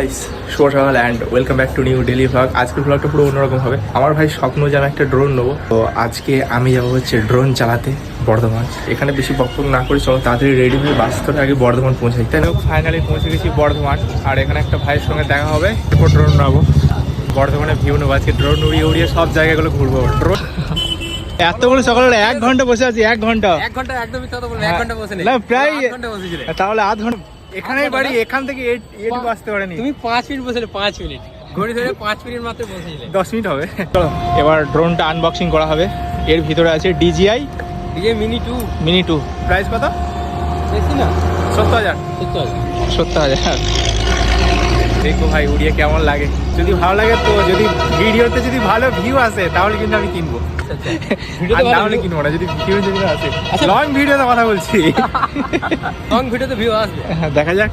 Guys শুভ সকাল and welcome back to new daily vlog আজকের ভ্লগটা পুরো অন্যরকম হবে। আমার ভাই স্বপ্ন যে আমি একটা ড্রোন নেব। তো আজকে আমি যাব হচ্ছে ড্রোন চালাতে বর্ধমান। এখানে বেশি বকবক না করে চলো তাড়াতাড়ি রেডি হয়ে বাস করে আগে বর্ধমান পৌঁছাই। তাই ফাইনালি পৌঁছে গেছি বর্ধমান। আর এখানে একটা ভাইয়ের সঙ্গে দেখা হবে। এরপর ড্রোন নেব। বর্ধমানে ভিউ নেব। আজকে ড্রোন উড়িয়ে উড়িয়ে সব জায়গাগুলো ঘুরবো। ড্রোন এতগুলো সকালে এক ঘণ্টা বসে আছি এক ঘণ্টা। এক ঘণ্টা একদমই কথা বলব হ্যাঁ। এক ঘণ্টা বসে নেই। না, প্রায়- তাহলে আধ ঘণ্টা এখানেই বাড়ি এখান থেকে এট এট আসতে পারেনি। তুমি পাঁচ মিনিট বসেলে পাঁচ মিনিট। ঘড়ি ধরে পাঁচ মিনিট মাত্র বসেছিলে। দশ মিনিট হবে। চলো এবার ড্রোনটা আনবক্সিং করা হবে। এর ভিতরে আছে DJI DJ mini two mini two price কত? বেশি না। সত্তর হাজার। সত্তর সত্তর হাজার। দেখো ভাই উড়িয়ে কেমন লাগে। যদি ভালো লাগে তো যদি ভিডিওতে যদি ভালো ভিউ আসে তাহলে কিন্তু আমি কিনবো। না কিনবো না যদি ভিডিও যদি আসে। আচ্ছা। লং ভিডিওতে কথা বলছি। লং ভিডিওতে ভিউ আসবে। দেখা যাক।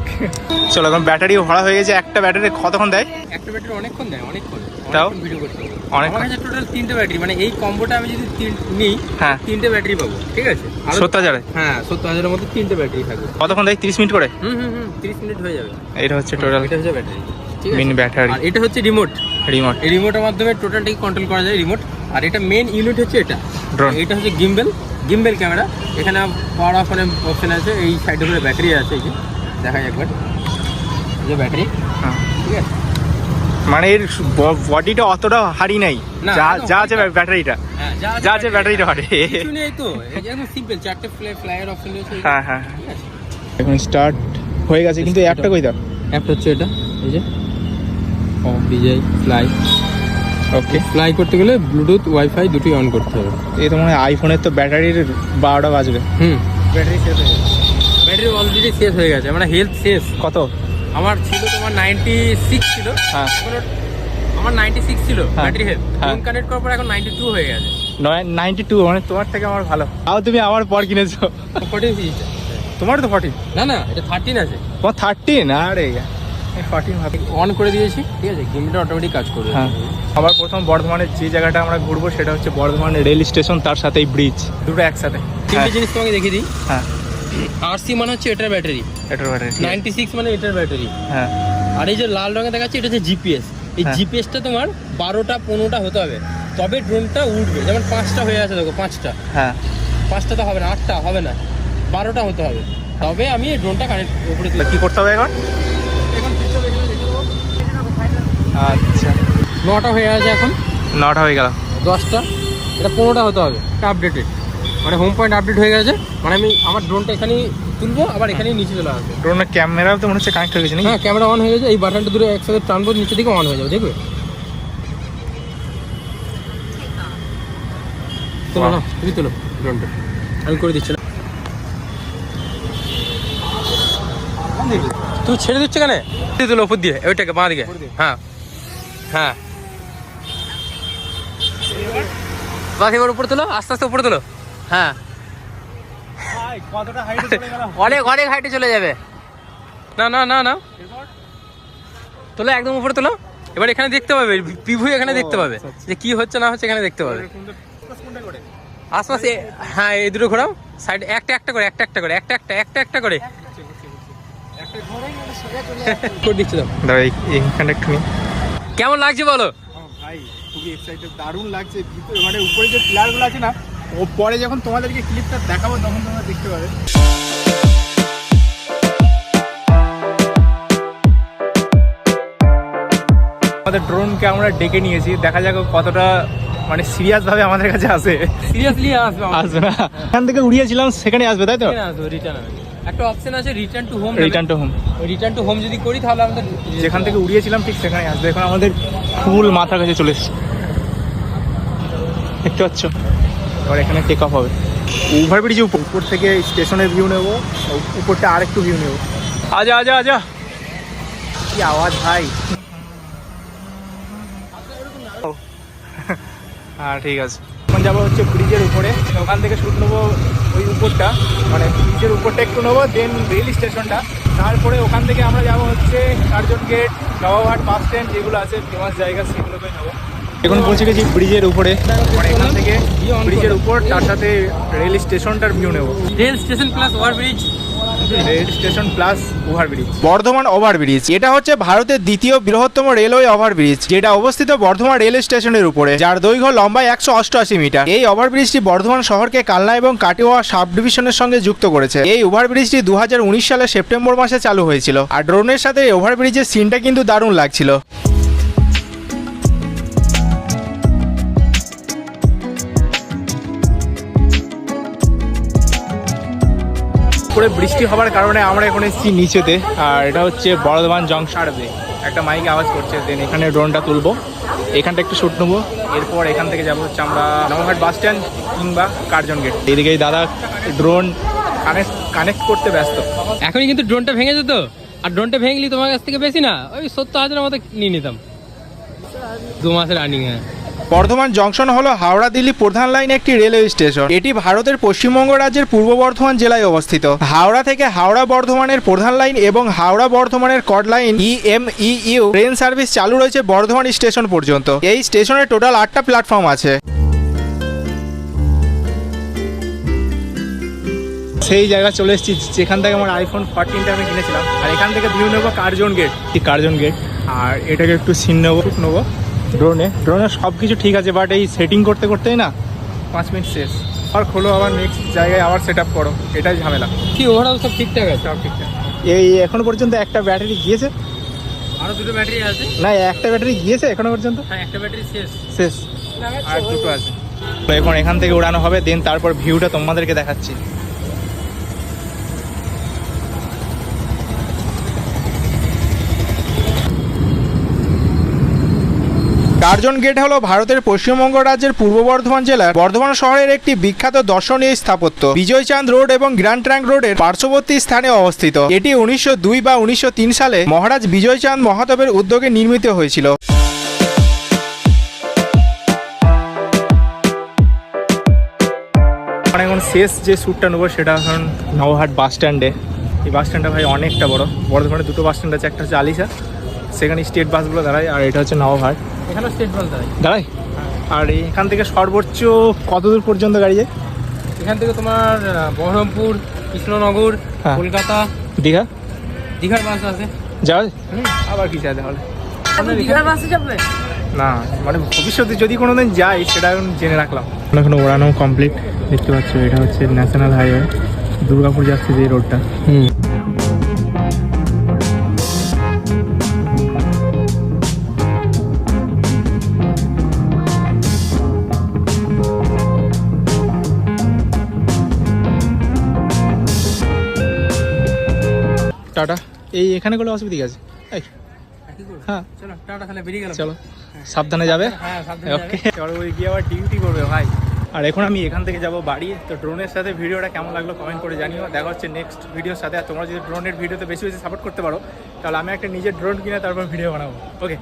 চলো এখন ব্যাটারিও ভরা হয়ে গেছে একটা ব্যাটারি কতক্ষণ দেয়? একটা ব্যাটারি অনেকক্ষণ দেয় অনেকক্ষণ। তাও? ভিডিও করতে হবে। অনেক- আমার কাছে টোটাল তিনটে ব্যাটারি মানে এই কম্বোটা আমি যদি নিই হ্যাঁ। তিনটে ব্যাটারি পাবো ঠিক আছে? আরো- সত্তর হাজারে? হ্যাঁ সত্তর হাজারের মধ্যে তিনটে ব্যাটারি থাকবে। কতক্ষণ দেয়? তিরিশ মিনিট করে? হুম হুম হুম তিরিশ মিনিট হয়ে যাবে। এটা হচ্ছে টোটাল এটা হচ্ছে ব্যাটারি ঠিক আছে? মিনি ব্যাটারি আর এটা হচ্ছে রিমোট রিমোট এই রিমোটের মাধ্যমে টোটালটাকে কন্ট্রোল করা যায় রিমোট আর এটা মেন ইউনিট হচ্ছে এটা। Drone. এটা হচ্ছে গিম্বেল গিম্বেল ক্যামেরা এখানে পাওয়ার অফ অপশন আছে। এই সাইডে করে ব্যাটারি আছে এই যে। দেখা যায় একবার যে ব্যাটারি ঠিক আছে? মানে এর বডিটা অতটা হারি নাই। না, যা যা আছে ব্যাটারিটা হ্যাঁ যা আছে ব্যাটারিটা হারে কিছু নেই তো। একদম সিম্পল চারটে ফ্লাই ফ্লাইয়ের অপশন রয়েছে। হ্যাঁ হ্যাঁ এখন স্টার্ট হয়ে গেছে কিন্তু অ্যাপটা কই দাও? অ্যাপটা হচ্ছে এটা। এই যে। অফ ডিজাই ফ্লাই ওকে ফ্লাই করতে গেলে ব্লুটুথ ওয়াইফাই দুটোই অন করতে হবে। এই তো হয় আইফোনের তো ব্যাটারির বারোটা বাজবে। হুম। ব্যাটারি শেষ হয়ে গেছে। ব্যাটারি অলরেডি শেষ হয়ে গেছে মানে হেলথ শেষ। কত? আমার ছিল তোমার নাইনটি সিক্স ছিল। হ্যাঁ। আমার নাইনটি সিক্স ছিল ব্যাটারি হেলথ কানেক্ট করার পর এখন নাইনটি টু হয়ে গেছে। নাইনটি টু মানে তোমার থেকে আমার ভালো। তাও তুমি আমার পর কিনেছো। ফোর্টিন তোমার তো ফর্টিন না না এটা থার্টিন আছে। তোমার থার্টিন আরে। অন করে দিয়েছি। ঠিক আছে গেমটা অটোমেটিক কাজ করবে। হ্যাঁ। আবার প্রথম বর্ধমানের যে জায়গাটা আমরা ঘুরবো সেটা হচ্ছে বর্ধমান রেল স্টেশন তার সাথেই ব্রিজ দুটো একসাথে। তিনটে জিনিস তোমাকে দেখিয়ে দিই। হ্যাঁ। আর সি মানে হচ্ছে এটার ব্যাটারি এটার ব্যাটারি নাইনটি সিক্স মানে এটার ব্যাটারি হ্যাঁ। আর এই যে লাল রঙে দেখাচ্ছে এটা হচ্ছে জিপিএস এই হ্যাঁ। জিপিএসটা তোমার বারোটা পনেরোটা হতে হবে। তবে ড্রোনটা উঠবে। যেমন পাঁচটা হয়ে আছে দেখো পাঁচটা। হ্যাঁ। পাঁচটা তো হবে না আটটা হবে না। বারোটা হতে হবে। তবে আমি এই ড্রোনটা কানেক্ট উপরে। কি করতে হবে এখন picture দেখে দেখে দেবো। আচ্ছা। নটা হয়ে আছে এখন। নটা হয়ে গেল। দশটা। এটা পনেরোটা হতে হবে আপডেটেড মানে হোম পয়েন্ট আপডেট হয়ে গেছে। মানে আমি আমার ড্রোনটা এখানেই তুলবো আবার এখানেই নিচে চলে আসবে। ড্রোনের ক্যামেরাও তো মনে হচ্ছে কানেক্ট হয়ে গেছে হ্যাঁ ক্যামেরা অন হয়ে গেছে এই বাটনটা দূরে একসাথে টানবো নিচে দিকে অন হয়ে যাবে দেখবে? তোলো না তুমি তোলো ড্রোনটা আমি করে দিচ্ছি না। তুমি ছেড়ে দিচ্ছ কেন? তোলো উপর দিয়ে ওইটাকে বাঁ দিকে। হ্যাঁ। হ্যাঁ। বাস এবার উপরে তোলো আস্তে আস্তে উপরে তোলো। হ্যাঁ। কতটা হাইটে চলে গেল? অনেক অনেক হাইটে চলে যাবে। না না না না। তোলো একদম উপরে তোলো। এবার এখানে দেখতে পাবে পিভু এখানে দেখতে পাবে। আচ্ছা, আচ্ছা। যে কি হচ্ছে না হচ্ছে এখানে দেখতে পাবে। আশপাশে হ্যাঁ এই দুটো ঘোরাও। সাইড একটা একটা করে একটা একটা করে একটা একটা একটা একটা করে। করে দিচ্ছি দাও দাঁড়া এইখানটা একটু নিই। কেমন লাগছে বলো? ভাই খুবই এক্সাইটেড দারুণ লাগছে। ভিতরে মানে উপরে যে পিলারগুলো আছে না ও পরে যখন তোমাদেরকে ক্লিপটা দেখাবো তখন তোমরা দেখতে পাবে। আমাদের ড্রোনকে আমরা ডেকে নিয়েছি। দেখা যাক কতটা মানে সিরিয়াস ভাবে আমাদের কাছে আসে। সিরিয়াসলি আসবে আসবে না। এখান থেকে উড়িয়েছিলাম সেখানে আসবে তাই তো? আসবে রিটার্ন একটা অপশন আছে return to home return to home return to home যদি করি তাহলে আমাদের যেখান থেকে উড়িয়েছিলাম ঠিক সেখানে আসবে। এখন আমাদের ফুল মাথার কাছে চলে এসছে। দেখতে পাচ্ছ? এবার এখানে টেক অফ হবে। ওভারব্রিজ উপর। উপর থেকে স্টেশনের ভিউ নেব। উপরটা আরেকটু ভিউ নেব। আজা আজা আজা। কি আওয়াজ ভাই? হ্যাঁ ঠিক আছে। এখন যাব হচ্ছে ব্রিজের উপরে। ওখান থেকে শুট নেব ওই উপরটা মানে ব্রিজের উপরটা একটু নেব দেন রেল স্টেশনটা তারপরে ওখান থেকে আমরা যাব হচ্ছে Curzon gate Nawabhat bus stand যেগুলো আছে ফেমাস জায়গা সেগুলোকে নেব। এখন পৌঁছে গেছি ব্রিজের উপরে। মানে এখান থেকে ব্রিজের উপর তার সাথে রেল স্টেশনটার ভিউ নেব। Rail station plus over bridge rail station plus overbridge. Bardhaman overbridge. এটা হচ্ছে ভারতের দ্বিতীয় বৃহত্তম রেলওয়ে ওভারব্রিজ, যেটা অবস্থিত বর্ধমান রেল স্টেশনের উপরে, যার দৈর্ঘ্য লম্বায় একশো অষ্টআশি মিটার। এই ওভারব্রিজটি বর্ধমান শহরকে কালনা এবং কাটিওয়া সাব ডিভিশনের সঙ্গে যুক্ত করেছে। এই ওভারব্রিজটি দু সালে সেপ্টেম্বর মাসে চালু হয়েছিল। আর ড্রোনের সাথে এই ওভারব্রিজের সিনটা কিন্তু দারুণ লাগছিল। করে বৃষ্টি হওয়ার কারণে আমরা এখন এসেছি নিচেতে। আর এটা হচ্ছে বর্ধমান জংশাড়বে একটা মাইকে আওয়াজ করছে দেন এখানে ড্রোনটা তুলবো। এখানটা একটু শ্যুট নেব। এরপর এখান থেকে যাব হচ্ছে আমরা নমঘাট বাস স্ট্যান্ড কিংবা কার্জন গেট এদিকে দাদা ড্রোন কানেক্ট কানেক্ট করতে ব্যস্ত। এখনই কিন্তু ড্রোনটা ভেঙে যেত। আর ড্রোনটা ভেঙলি তোমার কাছ থেকে বেশি না। ওই সত্তর হাজারের মতো নিয়ে নিতাম। দু মাসের রানিং হ্যাঁ বর্ধমান জংশন হলো হাওড়া দিল্লি প্রধান লাইন একটি রেলওয়ে স্টেশন। এটি ভারতের পশ্চিমবঙ্গ রাজ্যের পূর্ব বর্ধমান জেলায় অবস্থিত। হাওড়া থেকে হাওড়া বর্ধমানের প্রধান লাইন এবং হাওড়া বর্ধমানের code line E M E U train service চালু রয়েছে বর্ধমান স্টেশন পর্যন্ত। এই স্টেশনে টোটাল আটটা প্ল্যাটফর্ম আছে। সেই জায়গা চলে এসেছি যেখান থেকে আমার আইফোন ফোরটিনটা আমি কিনেছিলাম। আর এখান থেকে ভিউ নেব কার্জন গেট কার্জন গেট আর এটাকে একটু সিন নেব নেব ড্রোনে ড্রোনে সব কিছু ঠিক আছে বাট এই সেটিং করতে করতেই না পাঁচ মিনিট শেষ। আর খোলো আবার নেক্সট জায়গায় আবার সেট আপ করো এটাই ঝামেলা। কি ওভারঅল সব ঠিকঠাক আছে? সব ঠিকঠাক। এই এখনও পর্যন্ত একটা ব্যাটারি গিয়েছে? আরও দুটো ব্যাটারি আছে? না একটা ব্যাটারি গিয়েছে এখনও পর্যন্ত? হ্যাঁ একটা ব্যাটারি শেষ। শেষ। আর দুটো আছে। তো এখন এখান থেকে উড়ানো হবে দেন তারপর ভিউটা তোমাদেরকে দেখাচ্ছি। কার্জন গেট হলো ভারতের পশ্চিমবঙ্গ রাজ্যের পূর্ব বর্ধমান জেলার বর্ধমান শহরের একটি বিখ্যাত দর্শনীয় স্থাপত্য। বিজয়চাঁদ রোড এবং গ্র্যান্ড ট্র্যাঙ্ক রোডের পার্শ্ববর্তী স্থানে অবস্থিত। এটি উনিশশো দুই বা উনিশশো তিন সালে মহারাজ বিজয়চাঁদ মহাতবের উদ্যোগে নির্মিত হয়েছিল। মানে এখন শেষ যে শ্যুটটা নেব সেটা এখন নবহাট বাস স্ট্যান্ডে এই বাস স্ট্যান্ডটা ভাই অনেকটা বড়। বর্ধমানে দুটো বাস স্ট্যান্ড আছে, একটা হচ্ছে আলিশা সেখানে স্টেট বাসগুলো দাঁড়ায় আর এটা হচ্ছে এখানেও স্টেট বলতে হয় দাঁড়ায়? আর এখান থেকে সর্বোচ্চ কত দূর পর্যন্ত গাড়ি যায়? এখান থেকে তোমার বহরমপুর কৃষ্ণনগর হ্যাঁ। কলকাতা। দীঘা? দীঘার বাস আছে। যাওয়া যায়? আবার কি চাই তাহলে? দীঘার বাসে যাবে না মানে ভবিষ্যতে যদি কোনোদিন যাই সেটা এখন জেনে রাখলাম। এখন ওড়ানো কমপ্লিট দেখতে পাচ্ছ এটা হচ্ছে ন্যাশনাল হাইওয়ে দুর্গাপুর যাচ্ছে যে রোডটা হুম। টাটা। এই এখানে কোনো অসুবিধা আছে? এই, হ্যাঁ চলো টাটা তাহলে বেরিয়ে গেল চলো। সাবধানে যাবে? হ্যাঁ সাবধানে ওকে চলো ওই গিয়ে আবার ডিউটি করবে ভাই। আর এখন আমি এখান থেকে যাব বাড়ি। তো ড্রোনের সাথে ভিডিওটা কেমন লাগল কমেন্ট করে জানিও। দেখা হচ্ছে নেক্সট ভিডিওর সাথে। আর তোমরা যদি ড্রোনের ভিডিওতে বেশি বেশি সাপোর্ট করতে পারো তাহলে আমি একটা নিজের ড্রোন কিনে তারপর ভিডিও বানাবো। ওকে